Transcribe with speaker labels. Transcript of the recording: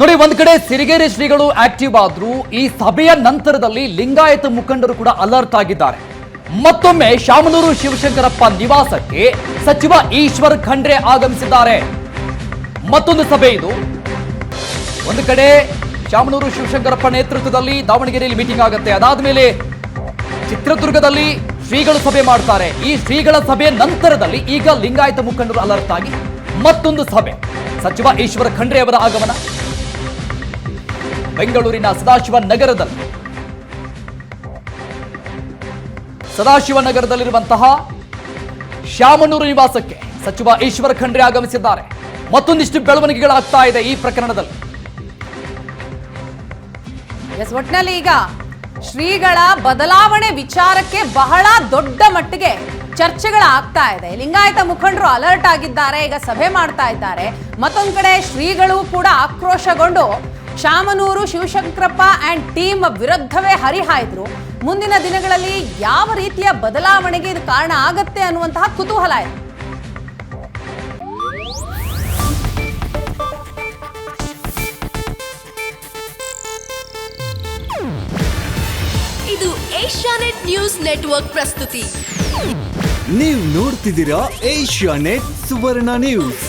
Speaker 1: ನೋಡಿ, ಒಂದ್ ಕಡೆ ಸಿರಿಗೆರೆ ಶ್ರೀಗಳು ಆಕ್ಟಿವ್ ಆದ್ರು, ಈ ಸಭೆಯ ನಂತರದಲ್ಲಿ ಲಿಂಗಾಯತ ಮುಖಂಡರು ಕೂಡ ಅಲರ್ಟ್ ಆಗಿದ್ದಾರೆ. ಮತ್ತೊಮ್ಮೆ ಶಾಮನೂರು ಶಿವಶಂಕರಪ್ಪ ನಿವಾಸಕ್ಕೆ ಸಚಿವ ಈಶ್ವರ್ ಖಂಡ್ರೆ ಆಗಮಿಸಿದ್ದಾರೆ. ಮತ್ತೊಂದು ಸಭೆ ಇದು. ಒಂದು ಕಡೆ ಶಾಮನೂರು ಶಿವಶಂಕರಪ್ಪ ನೇತೃತ್ವದಲ್ಲಿ ದಾವಣಗೆರೆಯಲ್ಲಿ ಮೀಟಿಂಗ್ ಆಗುತ್ತೆ. ಅದಾದ ಮೇಲೆ ಚಿತ್ರದುರ್ಗದಲ್ಲಿ ಶ್ರೀಗಳು ಸಭೆ ಮಾಡ್ತಾರೆ. ಈ ಶ್ರೀಗಳ ಸಭೆ ನಂತರದಲ್ಲಿ ಈಗ ಲಿಂಗಾಯತ ಮುಖಂಡರು ಅಲರ್ಟ್ ಆಗಿ ಮತ್ತೊಂದು ಸಭೆ. ಸಚಿವ ಈಶ್ವರ ಖಂಡ್ರೆ ಅವರ ಆಗಮನ. ಬೆಂಗಳೂರಿನ ಸದಾಶಿವ ನಗರದಲ್ಲಿ. ಸದಾಶಿವ ನಗರದಲ್ಲಿರುವಂತಹ ಶ್ಯಾಮನೂರು ನಿವಾಸಕ್ಕೆ ಸಚಿವ ಈಶ್ವರ ಖಂಡ್ರೆ ಆಗಮಿಸಿದ್ದಾರೆ. ಮತ್ತೊಂದಿಷ್ಟು ಬೆಳವಣಿಗೆಗಳಾಗ್ತಾ ಇದೆ ಈ ಪ್ರಕರಣದಲ್ಲಿ.
Speaker 2: ಎಸ್ ಒಟ್ನಲ್ಲಿ ಈಗ ಶ್ರೀಗಳ ಬದಲಾವಣೆ ವಿಚಾರಕ್ಕೆ ಬಹಳ ದೊಡ್ಡ ಮಟ್ಟಿಗೆ ಚರ್ಚೆಗಳಾಗ್ತಾ ಇದೆ. ಲಿಂಗಾಯತ ಮುಖಂಡರು ಅಲರ್ಟ್ ಆಗಿದ್ದಾರೆ, ಈಗ ಸಭೆ ಮಾಡ್ತಾ ಇದ್ದಾರೆ. ಮತ್ತೊಂದು ಕಡೆ ಶ್ರೀಗಳು ಕೂಡ ಆಕ್ರೋಶಗೊಂಡು ಶಾಮನೂರು ಶಿವಶಂಕರಪ್ಪ ಆ್ಯಂಡ್ ಟೀಮ್ ವಿರುದ್ಧವೇ ಹರಿಹಾಯ್ದ್ರು. ಮುಂದಿನ ದಿನಗಳಲ್ಲಿ ಯಾವ ರೀತಿಯ ಬದಲಾವಣೆಗೆ ಇದು ಕಾರಣ ಆಗತ್ತೆ ಅನ್ನುವಂತಹ ಕುತೂಹಲ ಇದೆ.
Speaker 3: ಇದು ಏಷ್ಯಾನೆಟ್ ನ್ಯೂಸ್ ನೆಟ್ವರ್ಕ್ ಪ್ರಸ್ತುತಿ.
Speaker 4: ನೀವು ನೋಡ್ತಿದ್ದೀರಾ ಏಷ್ಯಾ ನೆಟ್ ಸುವರ್ಣ ನ್ಯೂಸ್.